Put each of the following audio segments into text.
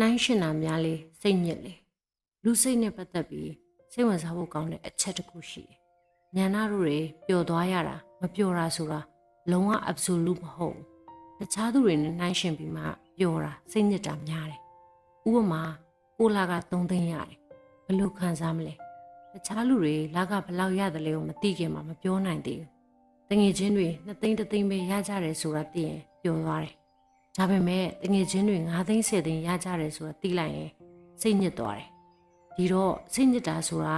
နှိုင်းရှင်တာများလေစိတ်ညစ်လေလူစိတ်နဲ့ပတ်သက်ပြီးစိတ်ဝင်စားဖို့ကောင်းတဲ့အချက်တစ်ခုရှိတယ်။ညံနာတို့တွေပျော်သွားရတာမပျော်တာဆိုတာလုံးဝ absolute မဟုတ်ဘူး။တခြားသူတွေနဲ့နှိုင်းရှင်ပြီးမှပျော်တာစိတ်ညစ်တာများတယ်။ဥပမာကိုလာက3သိန်းရတယ်။ဘယ်လိုခံစားမလဲ။တခြားလူတွေလာကဘယ်လောက်ရတယ်လဲကိုမသိခင်မှာမပြောနိုင်သေးဘူး။တငယ်ချင်းတွေ2သိန်း3သိန်းပဲရကြတယ်ဆိုတာသိရင်ပျော်သွားတယ်။ ဒါပေမဲ့တငယ်ချင်းတွေ9သိန်း10သိန်းရကြတယ်ဆိုတာသိလိုက်ရင်စိတ်ညစ်သွားတယ်။ဒီတော့စိတ်ညစ်တာဆိုတာ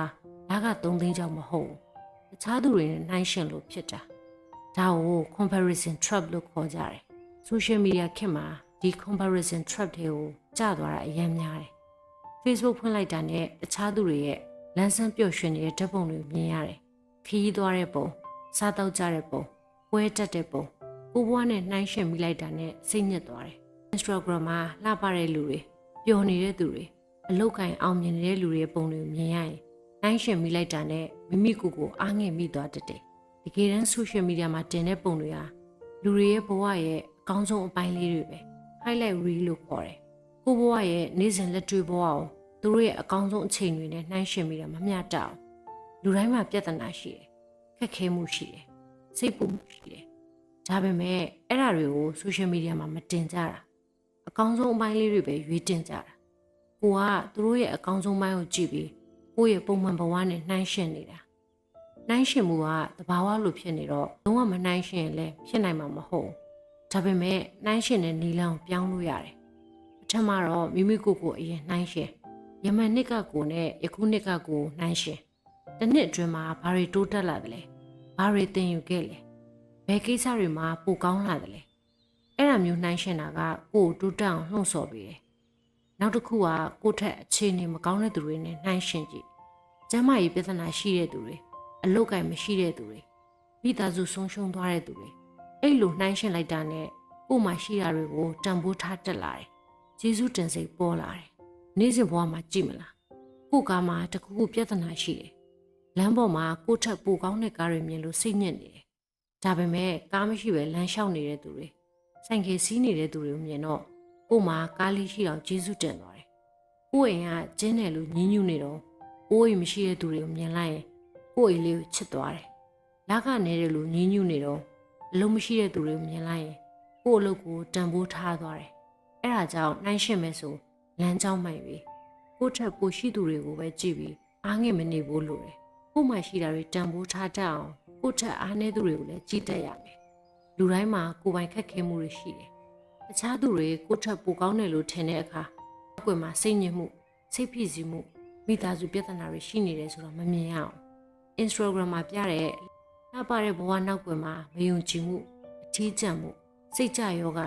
လာက3သိန်းကြောင့်မဟုတ်ဘူး။တခြားသူတွေနဲ့နှိုင်းယှဉ်လို့ဖြစ်တာ။ဒါကို comparison trap လို့ခေါ်ကြတယ်။ social media ခေတ်မှာဒီ comparison trap တွေကိုကျသွားတာအများများတယ်။ Facebook ဖွင့်လိုက်တာနဲ့တခြားသူတွေရဲ့လမ်းဆန်းပျော်ရွှင်နေတဲ့ဓာတ်ပုံတွေမြင်ရတယ်။ခရီးသွားတဲ့ပုံ၊စားတောက်ကြတဲ့ပုံ၊ပွဲတက်တဲ့ပုံ ကိုဘွားနဲ့နှိုင်းယှဉ်မိလိုက်တာနဲ့စိတ်ညစ်သွားတယ်။ Instagram မှာလှပတဲ့လူတွေပျော်နေတဲ့သူတွေအလုတ်ကင်အောင်မြင်နေတဲ့လူတွေရဲ့ပုံတွေမြင်ရရင်နှိုင်းယှဉ်မိလိုက်တာနဲ့မိမိကိုယ်ကိုအားငယ်မိသွားတတ်တယ်။တကယ်တမ်း social media မှာတင်တဲ့ပုံတွေဟာလူတွေရဲ့ဘဝရဲ့အကောင်းဆုံးအပိုင်းလေးတွေပဲ highlight reel လို့ခေါ်တယ်။ကိုဘဝရဲ့နေ့စဉ်လက်တွေ့ဘဝကိုသူတို့ရဲ့အကောင်းဆုံးအချိန်တွေနဲ့နှိုင်းယှဉ်မိတာမမျှတအောင်လူတိုင်းမှာပြဿနာရှိတယ်။ခက်ခဲမှုရှိတယ်။စိတ်ပူမှုရှိတယ်။ ဒါပေမဲ့အဲ့ဒါတွေကို social media မှာမတင်ကြတာအကောင်းဆုံးအပိုင်းလေးတွေပဲရွေးတင်ကြတာကိုကသူတို့ရဲ့အကောင်းဆုံးပိုင်းကိုကြည့်ပြီးကိုယ့်ရဲ့ပုံမှန်ဘဝနဲ့နှိုင်းယှဉ်နေတာနှိုင်းယှဉ်မှုကတဘာဝလိုဖြစ်နေတော့လုံးဝမနှိုင်းယှဉ်ရင်လည်းဖြစ်နိုင်မှာမဟုတ်ဘူးဒါပေမဲ့နှိုင်းယှဉ်တဲ့နီလန်ကိုပြောင်းလို့ရတယ်ပထမတော့မိမိကိုယ်ကိုအရင်နှိုင်းယှဉ်ယမန်နှစ်ကကိုနဲ့ယခုနှစ်ကကိုနှိုင်းယှဉ်တစ်နှစ်အတွင်းမှာဘာတွေတိုးတက်လာသလဲဘာတွေသင်ယူခဲ့လဲ ဘယ်ကိစ္စတွေမှာပိုကောင်းလာသလဲအဲ့ဒါမျိုးနှိုင်းယှဉ်တာကကိုယ်တိုးတက်အောင်လှုံ့ဆော်ပေးတယ်နောက်တစ်ခုကကိုယ့်ထက်အခြေအနေမကောင်းတဲ့သူတွေနဲ့နှိုင်းယှဉ်ကြည့်ကျမ်းမာရေးပြဿနာရှိတဲ့သူတွေအလုတ်ကင်မရှိတဲ့သူတွေမိသားစုဆုံးရှုံးသွားတဲ့သူတွေအဲ့လိုနှိုင်းယှဉ်လိုက်တာနဲ့ကို့မှာရှိတာတွေကိုတန်ဖိုးထားတက်လာတယ်ကျေးဇူးတင်စိတ်ပေါ်လာတယ်နေ့စဉ်ဘဝမှာကြည့်မလားကို့ကားမှာတခုခုပြဿနာရှိတယ်လမ်းပေါ်မှာကို့ထက်ပိုကောင်းတဲ့ကားတွေမြင်လို့စိတ်ညစ်နေတယ် ဒါပေမဲ့ကားမရှိပဲလမ်းလျှောက်နေတဲ့သူတွေဆိုင်ကယ်စီးနေတဲ့သူတွေကိုမြင်တော့ကို့မှာကားလေးရှိအောင်ကျေးဇူးတင်သွားတယ်ကို့အိမ်ကကျင်းတယ်လို့ညှဉ်းညူနေတော့အိုးအိမ်မရှိတဲ့သူတွေကိုမြင်လိုက်ရင်ကို့အိမ်လေးကိုချစ်သွားတယ်။လက်ကနေတယ်လို့ညှဉ်းညူနေတော့အလုံးမရှိတဲ့သူတွေကိုမြင်လိုက်ရင်ကို့အလုပ်ကိုတန်ဖိုးထားသွားတယ်။အဲဒါကြောင့်နှိုင်းရှင်းမယ်ဆိုလမ်းကြောင်းမှန်ပြီ။ကို့ထက်ပိုရှိသူတွေကိုပဲကြည့်ပြီးအားငယ်မနေဘူးလို့တယ်။ကို့မှရှိတာတွေတန်ဖိုးထားတတ်အောင် ကို့ထက်အားနည်းသူတွေကိုလည်းကြည့်တတ်ရမယ်။လူတိုင်းမှာကိုယ်ပိုင်ခက်ခဲမှုတွေရှိတယ်။တခြားသူတွေကို့ထက်ပိုကောင်းတယ်လို့ထင်တဲ့အခါအကွယ်မှာစိတ်ညစ်မှုစိတ်ဖိစီးမှုမိသားစုပြဿနာတွေရှိနေတယ်ဆိုတော့မမြင်ရအောင် Instagram မှာပြတဲ့လှပတဲ့ဘဝနောက်ွယ်မှာမယုံကြည်မှုအထီးကျန်မှုစိတ်ကြယောဂ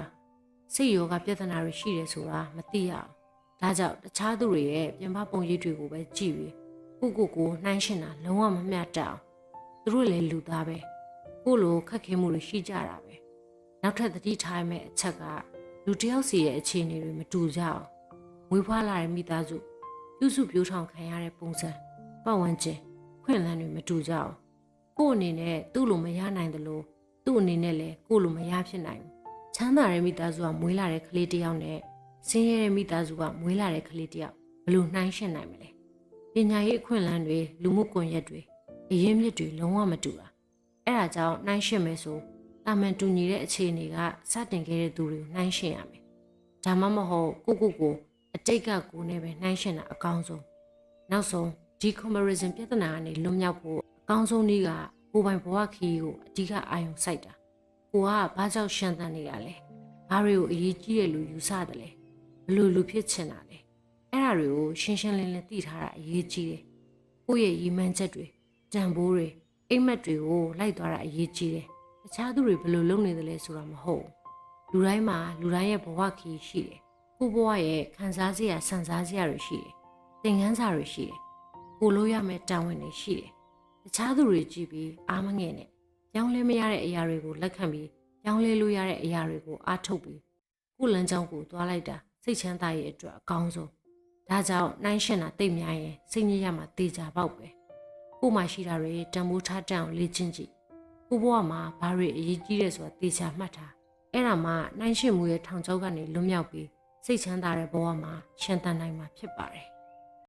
စိတ်ယောဂပြဿနာတွေရှိတယ်ဆိုတာမသိရအောင်ဒါကြောင့်တခြားသူတွေရဲ့ပြင်ပပုံရိပ်တွေကိုပဲကြည့်ပြီးကိုကိုကိုနှိုင်းရှင်းတာလုံးဝမမျှတအောင် သူတို့လည်းလူသားပဲကိုလိုခက်ခဲမှုတွေရှိကြတာပဲနောက်ထပ်သတိထားရမယ့်အချက်ကလူတစ်ယောက်စီရဲ့အခြေအနေတွေမတူကြအောင်ဝေဖွားလာတဲ့မိသားစုပြုစုပြောထောင်ခံရတဲ့ပုံစံပတ်ဝန်းကျင်ခွင့်လန်းတွေမတူကြအောင်ကို့အနေနဲ့သူ့လိုမရနိုင်တယ်လို့သူ့အနေနဲ့လည်းကို့လိုမရဖြစ်နိုင်ဘူးချမ်းသာတဲ့မိသားစုကမွေးလာတဲ့ကလေးတစ်ယောက်နဲ့ဆင်းရဲတဲ့မိသားစုကမွေးလာတဲ့ကလေးတစ်ယောက်ဘယ်လိုနှိုင်းယှဉ်နိုင်မလဲပညာရေးအခွင့်အလမ်းတွေလူမှုကွန်ရက်တွေ အရင်းမြစ်တွေလုံးဝမတူတာအဲ့ဒါကြောင့်နှိုင်းယှဉ်မယ်ဆိုတာမန်တူညီတဲ့အခြေအနေကစတင်ခဲ့တဲ့သူတွေကိုနှိုင်းယှဉ်ရမယ်ဒါမှမဟုတ်ကိုကိုကိုအတိတ်ကကိုနဲ့ပဲနှိုင်းယှဉ်တာအကောင်းဆုံးနောက်ဆုံးဒီ comparison ပြဿနာကနေလွတ်မြောက်ဖို့အကောင်းဆုံးနည်းကကိုယ်ပိုင်ဘဝခရီးကိုအဓိကအာရုံစိုက်တာကိုကဘာကြောင့်ရှမ်းတမ်းနေတာလဲဘာတွေကိုအရေးကြီးတယ်လို့ယူဆတယ်လဲဘလို့လူဖြစ်ချင်တာလဲအဲ့ဒါတွေကိုရှင်းရှင်းလင်းလင်းသိထားတာအရေးကြီးတယ်ကိုယ့်ရဲ့ရည်မှန်းချက်တွေ တန်ဖိုးတွေအိမ်မက်တွေကိုလိုက်သွားတာအရေးကြီးတယ်တခြားသူတွေဘယ်လိုလုပ်နေတယ်လဲဆိုတာမဟုတ်ဘူးလူတိုင်းမှာလူတိုင်းရဲ့ဘဝခရီးရှိတယ်ကိုဘဝရဲ့ခံစားစရာဆန်စားစရာတွေရှိတယ်သင်ခန်းစာတွေရှိတယ်ကိုလို့ရမယ့်တာဝန်တွေရှိတယ်တခြားသူတွေကြည့်ပြီးအားမငယ်နဲ့ပြောင်းလဲမရတဲ့အရာတွေကိုလက်ခံပြီးပြောင်းလဲလို့ရတဲ့အရာတွေကိုအားထုတ်ပြီးကိုလမ်းကြောင်းကိုသွားလိုက်တာစိတ်ချမ်းသာရဲ့အတွက်အကောင်းဆုံးဒါကြောင့်နှိုင်းရှင်တာတိတ်များရင်စိတ်ညစ်ရမှာတေချာပေါက်ပဲ ကိုမှရှိတာတွေတန်ဖိုးထားတန်အောင်လေ့ကျင့်ကြည့်ကိုဘဝမှာဘာတွေအရေးကြီးတယ်ဆိုတာတေချာမှတ်ထားအဲ့ဒါမှနှိုင်းရှင်မှုရဲ့ထောင်ချောက်ကနေလွတ်မြောက်ပြီးစိတ်ချမ်းသာတဲ့ဘဝမှာရှင်သန်နိုင်မှာဖြစ်ပါတယ်